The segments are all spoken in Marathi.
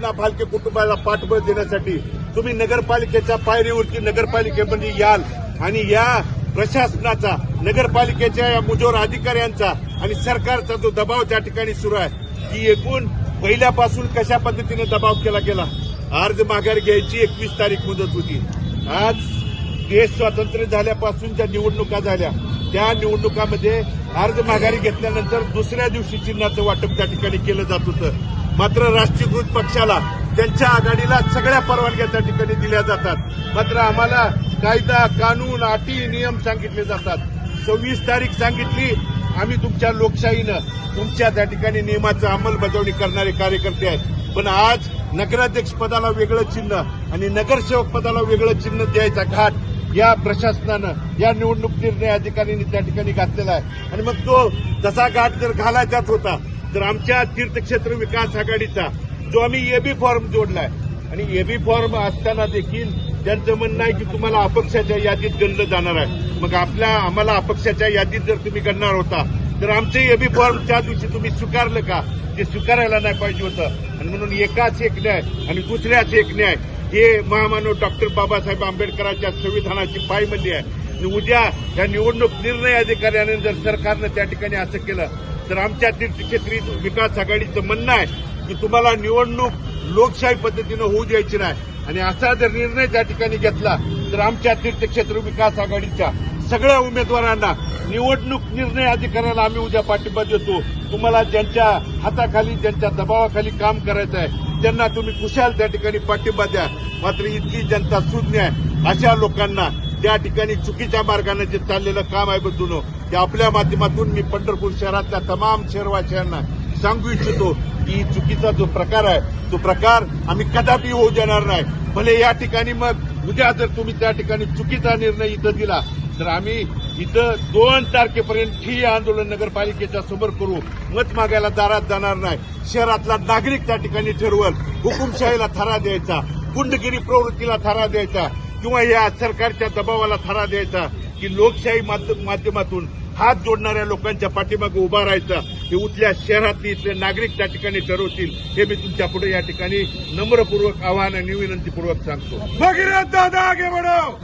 ना फालके कुटुंबाला पाठबळ देण्यासाठी तुम्ही नगरपालिकेच्या पायरीवरती नगरपालिकेमध्ये म्हणजे याल आणि या प्रशासनाचा नगरपालिकेच्या या मुजोर अधिकाऱ्यांचा आणि सरकारचा जो दबाव त्या ठिकाणी सुरू आहे की एकूण पहिल्यापासून कशा पद्धतीने दबाव केला गेला अर्ज माघार घ्यायची एकवीस तारीख मुदत होती. आज देश स्वातंत्र्य झाल्यापासून ज्या निवडणुका झाल्या त्या निवडणुकामध्ये अर्ज माघारी घेतल्यानंतर दुसऱ्या दिवशी चिन्हाचं वाटप त्या ठिकाणी केलं जात होतं. मात्र राष्ट्रीयकृत पक्षाला त्यांच्या आघाडीला सगळ्या परवानग्या त्या ठिकाणी दिल्या जातात. मात्र आम्हाला कायदा कानून अटी नियम सांगितले जातात. सव्वीस तारीख सांगितली आम्ही तुमच्या लोकशाहीनं तुमच्या त्या ठिकाणी नियमाचं अंमलबजावणी करणारे कार्यकर्ते आहेत. पण आज नगराध्यक्ष पदाला वेगळं चिन्ह आणि नगरसेवक पदाला वेगळं चिन्ह द्यायचा घाट या प्रशासनानं या निवडणूक निर्णय अधिकाऱ्यांनी त्या ठिकाणी घातलेला आहे. आणि मग तो जसा घाट जर घालायचाच होता तर आमच्या तीर्थक्षेत्र विकास आघाडीचा जो आम्ही एबी फॉर्म जोडलाय. आणि एबी फॉर्म असताना देखील त्यांचं म्हणणं आहे की तुम्हाला अपक्षाच्या यादीत गणलं जाणार आहे. मग आपल्या आम्हाला अपक्षाच्या यादीत जर तुम्ही गणणार होता तर आमचे एबी फॉर्म त्या दिवशी तुम्ही स्वीकारलं का? ते स्वीकारायला नाही पाहिजे होतं. आणि म्हणून एकाच एक न्याय आणि दुसऱ्याच एक न्याय हे महामानव डॉक्टर बाबासाहेब आंबेडकरांच्या संविधानाची पायमल्ली आहे. उद्या या निवडणूक निर्णय अधिकाऱ्याने जर सरकारनं त्या ठिकाणी असं केलं तर आमच्या तीर्थक्षेत्री विकास आघाडीचं म्हणणं आहे की तुम्हाला निवडणूक लोकशाही पद्धतीनं होऊ द्यायची नाही. आणि असा जर निर्णय त्या ठिकाणी घेतला तर आमच्या तीर्थक्षेत्र विकास आघाडीच्या सगळ्या उमेदवारांना निवडणूक निर्णय अधिकाऱ्याला आम्ही उद्या पाठिंबा देतो. तुम्हाला ज्यांच्या हाताखाली ज्यांच्या दबावाखाली काम करायचं आहे त्यांना तुम्ही कुशाल त्या ठिकाणी पाठिंबा द्या. मात्र इतकी जनता शून्य आहे. अशा लोकांना त्या ठिकाणी चुकीच्या मार्गाने जे चाललेलं काम आहे बंधून ते आपल्या माध्यमातून मी पंढरपूर शहरातल्या तमाम शहरवासियांना सांगू इच्छितो की चुकीचा जो प्रकार आहे तो प्रकार आम्ही कदापि होऊ देणार नाही. भले या ठिकाणी मग उद्या जर तुम्ही त्या ठिकाणी चुकीचा निर्णय इथं दिला तर आम्ही इथं दोन तारखेपर्यंत ठिय्या आंदोलन नगरपालिकेच्या समोर करू. मत मागायला दारात जाणार नाही. शहरातला नागरिक त्या ठिकाणी ठरवल. हुकुमशाहीला थारा द्यायचा. गुंडगिरी प्रवृत्तीला थारा द्यायचा. किंवा या सरकारच्या दबावाला थारा द्यायचा की लोकशाही माध्य- माध्यमातून हात जोडणाऱ्या लोकांच्या पाठीमागे उभा राहायचं हे उठल्या शहरातले इथले नागरिक त्या ठिकाणी ठरवतील हे मी तुमच्यापुढे या ठिकाणी नम्रपूर्वक आव्हान आणि विनंतीपूर्वक सांगतो. भगीरथ दादा आगे बढो।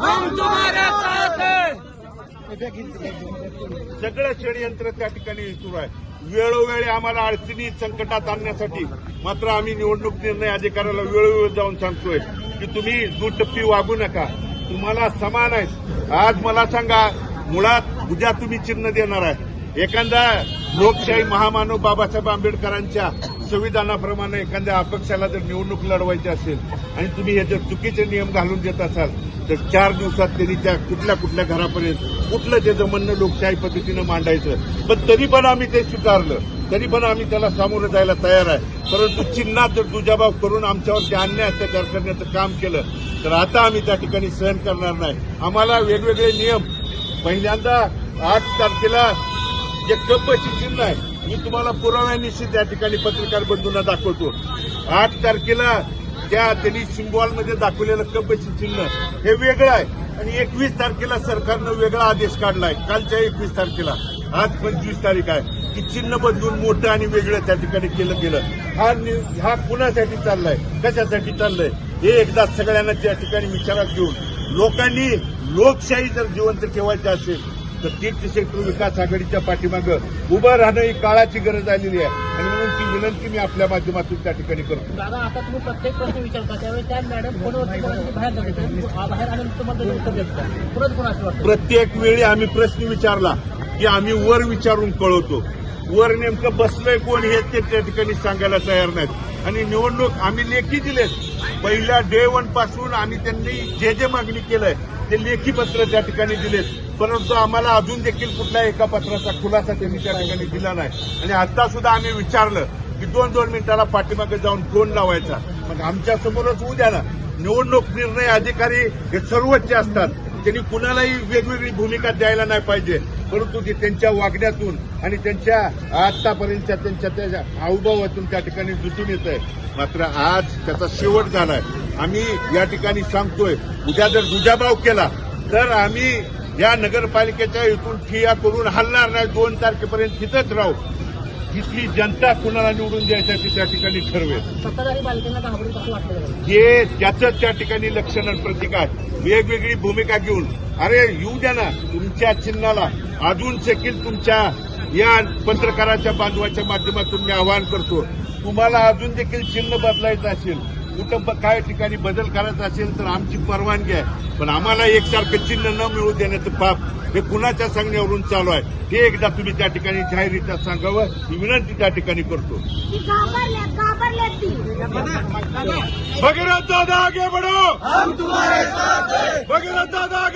सगळं षडयंत्र त्या ठिकाणी सुरू आहे. वेळोवेळी आम्हाला अडचणी संकटात आणण्यासाठी मात्र आम्ही निवडणूक निर्णय अधिकाऱ्याला वेळोवेळी जाऊन सांगतोय की तुम्ही दुटप्पी वागू नका. तुम्हाला समान आहेत. आज मला सांगा मुळात उद्या तुम्ही चिन्ह देणार आहे. एखादा लोकशाही महामानव बाबासाहेब आंबेडकरांच्या संविधानाप्रमाणे एखाद्या अपक्षाला जर निवडणूक लढवायची असेल आणि तुम्ही हे चुकीचे नियम घालून देत असाल तर चार दिवसात त्यांनी त्या कुठल्या कुठल्या घरापर्यंत कुठलं त्याचं म्हणणं लोकशाही पद्धतीनं मांडायचं. पण तरी पण आम्ही ते स्वीकारलं. तरी पण आम्ही त्याला सामोरं जायला तयार आहे. परंतु चिन्हात जर दुजाभाव करून आमच्यावरती अन्याय अत्याचार करण्याचं काम केलं तर आता आम्ही त्या ठिकाणी सहन करणार नाही. आम्हाला वेगवेगळे नियम. पहिल्यांदा आठ तारखेला जे कपची चिन्ह आहे मी तुम्हाला पुराव्यानिशी त्या ठिकाणी पत्रकार बंधूंना दाखवतो. आठ तारखेला त्या त्यांनी सिम्बॉलमध्ये दाखवलेलं कपची चिन्ह हे वेगळं आहे. आणि एकवीस तारखेला सरकारनं वेगळा आदेश काढलाय. कालच्या एकवीस तारखेला. आज पंचवीस तारीख आहे. की चिन्ह बदलून मोठं आणि वेगळं त्या ठिकाणी केलं गेलं. हा नि- हा कुणासाठी चाललाय? कशासाठी चाललंय? हे एकदा सगळ्यांना त्या ठिकाणी विचारात घेऊन. लोकांनी लोकशाही जर जिवंत ठेवायची असेल तर तीर्थक्षेत्र विकास आघाडीच्या पाठीमागं उभं राहणं ही काळाची गरज आलेली आहे. आणि म्हणून ती विनंती मी आपल्या माध्यमातून त्या ठिकाणी करतो. दादा आता तुम्ही प्रत्येक प्रश्न विचारता त्यावेळी त्या मॅडम बाहेर प्रत्येक वेळी आम्ही प्रश्न विचारला की आम्ही वर विचारून कळवतो. वर नेमकं बसलंय कोण हे ते त्या ठिकाणी सांगायला तयार नाहीत. आणि निवडणूक आम्ही लेखी दिलेत. पहिल्या डे वनपासून आम्ही त्यांनी जे जे मागणी केलंय ते लेखी पत्र त्या ठिकाणी दिलेत. परंतु आम्हाला अजून देखील कुठल्या एका पत्राचा खुलासा त्यांनी त्या ठिकाणी दिला नाही. आणि आता सुद्धा आम्ही विचारलं की दोन दोन मिनिटाला पाठीमागे जाऊन फोन लावायचा? मग आमच्या समोरच होऊ ना. निवडणूक निर्णय अधिकारी हे सर्वोच्च असतात. त्यांनी कुणालाही वेगवेगळी भूमिका द्यायला नाही पाहिजे. परंतु ते त्यांच्या वागण्यातून आणि त्यांच्या आतापर्यंतच्या त्यांच्या त्या हावभावातून त्या ठिकाणी दिसून येत आहे. मात्र आज त्याचा शेवट झालाय. आम्ही या ठिकाणी सांगतोय उद्या जर दुजाभाव केला तर आम्ही या नगरपालिकेच्या इथून ठिया करून हलणार नाही. दोन तारखेपर्यंत तिथंच राहू. इथली जनता कुणाला निवडून द्यायसाठी त्या ठिकाणी ठरवेल. हे त्याचं त्या ठिकाणी लक्षण आणि प्रतीक आहे वेगवेगळी भूमिका घेऊन. अरे येऊ द्या ना तुमच्या चिन्हाला. अजून देखील तुमच्या या पत्रकाराच्या बांधवाच्या माध्यमातून मी आवाहन करतो. तुम्हाला अजून देखील चिन्ह बदलायचं असेल कुठं काय ठिकाणी बदल करायचा असेल तर आमची परवानगी आहे. पण आम्हाला एकसारखं चिन्ह न मिळू देण्याचं पाप हे कुणाच्या सांगण्यावरून चालू आहे. हे एकदा तुम्ही त्या ठिकाणी जाहीररित्या सांगावं. ही विनंती त्या ठिकाणी करतो. ती ती. भगीरथ दादा आगे बढो. हम तुम्हारे साथ भगीरथ दादा आगे